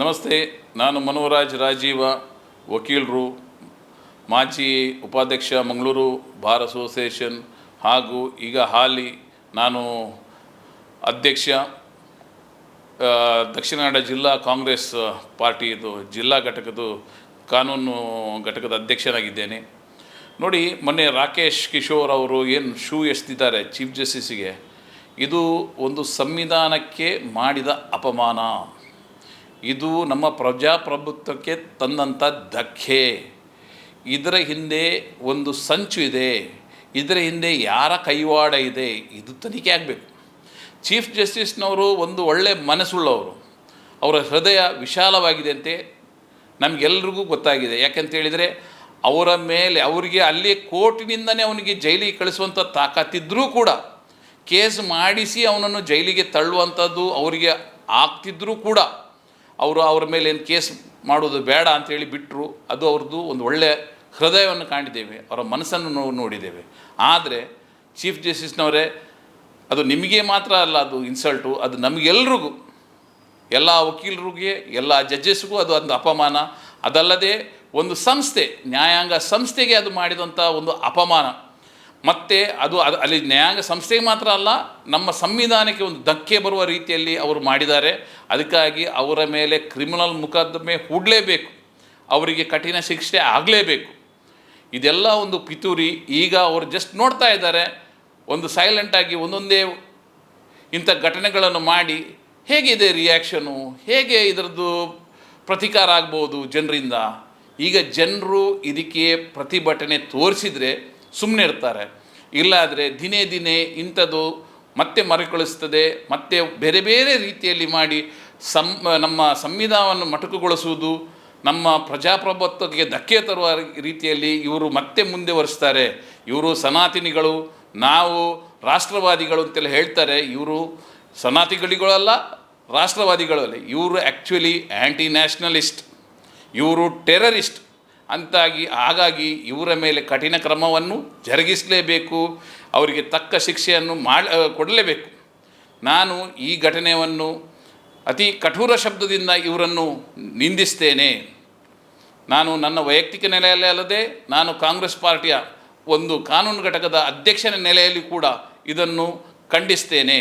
ನಮಸ್ತೆ, ನಾನು ಮನೋರಾಜ್ ರಾಜೀವ, ವಕೀಲರು, ಮಾಜಿ ಉಪಾಧ್ಯಕ್ಷ ಮಂಗಳೂರು ಬಾರ್ ಅಸೋಸಿಯೇಷನ್ ಹಾಗೂ ಈಗ ಹಾಲಿ ನಾನು ಅಧ್ಯಕ್ಷ ದಕ್ಷಿಣ ಕನ್ನಡ ಜಿಲ್ಲಾ ಕಾಂಗ್ರೆಸ್ ಪಾರ್ಟಿದು ಜಿಲ್ಲಾ ಘಟಕದ ಕಾನೂನು ಘಟಕದ ಅಧ್ಯಕ್ಷನಾಗಿದ್ದೇನೆ. ನೋಡಿ, ಮೊನ್ನೆ ರಾಕೇಶ್ ಕಿಶೋರ್ ಅವರು ಏನು ಶೂ ಎಸ್ತಿದ್ದಾರೆ ಚೀಫ್ ಜಸ್ಟಿಸಿಗೆ ಇದು ಒಂದು ಸಂವಿಧಾನಕ್ಕೆ ಮಾಡಿದ ಅಪಮಾನ. ಇದು ನಮ್ಮ ಪ್ರಜಾಪ್ರಭುತ್ವಕ್ಕೆ ತಂದಂಥ ಧಕ್ಕೆ. ಇದರ ಹಿಂದೆ ಒಂದು ಸಂಚು ಇದೆ. ಇದರ ಹಿಂದೆ ಯಾರ ಕೈವಾಡ ಇದೆ, ಇದು ತನಿಖೆ ಆಗಬೇಕು. ಚೀಫ್ ಜಸ್ಟಿಸ್ನವರು ಒಂದು ಒಳ್ಳೆ ಮನಸ್ಸುಳ್ಳವರು. ಅವರ ಹೃದಯ ವಿಶಾಲವಾಗಿದೆ ಅಂತೆ ನಮಗೆಲ್ರಿಗೂ ಗೊತ್ತಾಗಿದೆ. ಯಾಕಂತೇಳಿದರೆ ಅವರ ಮೇಲೆ, ಅವರಿಗೆ ಅಲ್ಲಿ ಕೋರ್ಟಿನಿಂದನೇ ಅವನಿಗೆ ಜೈಲಿಗೆ ಕಳಿಸುವಂಥ ತಾಕತ್ತಿದ್ದರೂ ಕೂಡ, ಕೇಸ್ ಮಾಡಿಸಿ ಅವನನ್ನು ಜೈಲಿಗೆ ತಳ್ಳುವಂಥದ್ದು ಅವರಿಗೆ ಆಗ್ತಿದ್ರೂ ಕೂಡ ಅವರು ಅವರ ಮೇಲೆ ಏನು ಕೇಸ್ ಮಾಡೋದು ಬೇಡ ಅಂತೇಳಿ ಬಿಟ್ಟರು ಅದು ಅವ್ರದ್ದು ಒಂದು ಒಳ್ಳೆಯ ಹೃದಯವನ್ನು ಕಾಣಿದ್ದೇವೆ ಅವರ ಮನಸ್ಸನ್ನು ನೋಡಿದ್ದೇವೆ. ಆದರೆ ಚೀಫ್ ಜಸ್ಟಿಸ್ನವರೇ, ಅದು ನಿಮಗೆ ಮಾತ್ರ ಅಲ್ಲ, ಅದು ಇನ್ಸಲ್ಟು, ಅದು ನಮಗೆಲ್ರಿಗೂ, ಎಲ್ಲ ವಕೀಲರಿಗೆ, ಎಲ್ಲ ಜಡ್ಜಸ್ಗೂ ಅದು ಒಂದು ಅಪಮಾನ. ಅದಲ್ಲದೆ ಒಂದು ಸಂಸ್ಥೆ, ನ್ಯಾಯಾಂಗ ಸಂಸ್ಥೆಗೆ ಅದು ಮಾಡಿದಂಥ ಒಂದು ಅಪಮಾನ. ಮತ್ತು ಅದು ಅದು ಅಲ್ಲಿ ನ್ಯಾಯಾಂಗ ಸಂಸ್ಥೆಗೆ ಮಾತ್ರ ಅಲ್ಲ, ನಮ್ಮ ಸಂವಿಧಾನಕ್ಕೆ ಒಂದು ಧಕ್ಕೆ ಬರುವ ರೀತಿಯಲ್ಲಿ ಅವರು ಮಾಡಿದ್ದಾರೆ. ಅದಕ್ಕಾಗಿ ಅವರ ಮೇಲೆ ಕ್ರಿಮಿನಲ್ ಮುಕದ್ದಮೆ ಹೂಡಲೇಬೇಕು. ಅವರಿಗೆ ಕಠಿಣ ಶಿಕ್ಷೆ ಆಗಲೇಬೇಕು. ಇದೆಲ್ಲ ಒಂದು ಪಿತೂರಿ. ಈಗ ಅವರು ಜಸ್ಟ್ ನೋಡ್ತಾ ಇದ್ದಾರೆ. ಒಂದು ಸೈಲೆಂಟಾಗಿ ಒಂದೊಂದೇ ಇಂಥ ಘಟನೆಗಳನ್ನು ಮಾಡಿ ಹೇಗಿದೆ ರಿಯಾಕ್ಷನು ಹೇಗೆ ಇದರದ್ದು ಪ್ರತಿಕಾರ ಆಗ್ಬೋದು ಜನರಿಂದ? ಈಗ ಜನರು ಇದಕ್ಕೆ ಪ್ರತಿಭಟನೆ ತೋರಿಸಿದರೆ ಸುಮ್ಮನೆ ಇರ್ತಾರೆ ಇಲ್ಲಾದರೆ ದಿನೇ ದಿನೇ ಇಂಥದ್ದು ಮತ್ತೆ ಮರುಕಳಿಸ್ತದೆ, ಮತ್ತೆ ಬೇರೆ ಬೇರೆ ರೀತಿಯಲ್ಲಿ ಮಾಡಿ ಸಂ, ನಮ್ಮ ಸಂವಿಧಾನವನ್ನು ಮಟಕುಗೊಳಿಸುವುದು, ನಮ್ಮ ಪ್ರಜಾಪ್ರಭುತ್ವಕ್ಕೆ ಧಕ್ಕೆ ತರುವ ರೀತಿಯಲ್ಲಿ ಇವರು ಮತ್ತೆ ಮುಂದೆ ಒರೆಸ್ತಾರೆ ಇವರು ಸನಾತಿನಿಗಳು, ನಾವು ರಾಷ್ಟ್ರವಾದಿಗಳು ಅಂತೆಲ್ಲ ಹೇಳ್ತಾರೆ. ಇವರು ಸನಾತಿಗಳಿಗಳಲ್ಲ ರಾಷ್ಟ್ರವಾದಿಗಳಲ್ಲ ಇವರು ಆ್ಯಕ್ಚುಲಿ ಆ್ಯಂಟಿ ನ್ಯಾಷನಲಿಸ್ಟ್ ಇವರು ಟೆರರಿಸ್ಟ್ ಅಂತಾಗಿ ಹಾಗಾಗಿ ಇವರ ಮೇಲೆ ಕಠಿಣ ಕ್ರಮವನ್ನು ಜರುಗಿಸಲೇಬೇಕು, ಅವರಿಗೆ ತಕ್ಕ ಶಿಕ್ಷೆಯನ್ನು ಮಾಡಿ ಕೊಡಲೇಬೇಕು. ನಾನು ಈ ಘಟನೆಯನ್ನು ಅತಿ ಕಠೋರ ಶಬ್ದದಿಂದ ಇವರನ್ನು ನಿಂದಿಸ್ತೇನೆ. ನಾನು ನನ್ನ ವೈಯಕ್ತಿಕ ನೆಲೆಯಲ್ಲೇ ಅಲ್ಲದೆ ನಾನು ಕಾಂಗ್ರೆಸ್ ಪಾರ್ಟಿಯ ಒಂದು ಕಾನೂನು ಘಟಕದ ಅಧ್ಯಕ್ಷನ ನೆಲೆಯಲ್ಲಿ ಕೂಡ ಇದನ್ನು ಖಂಡಿಸ್ತೇನೆ.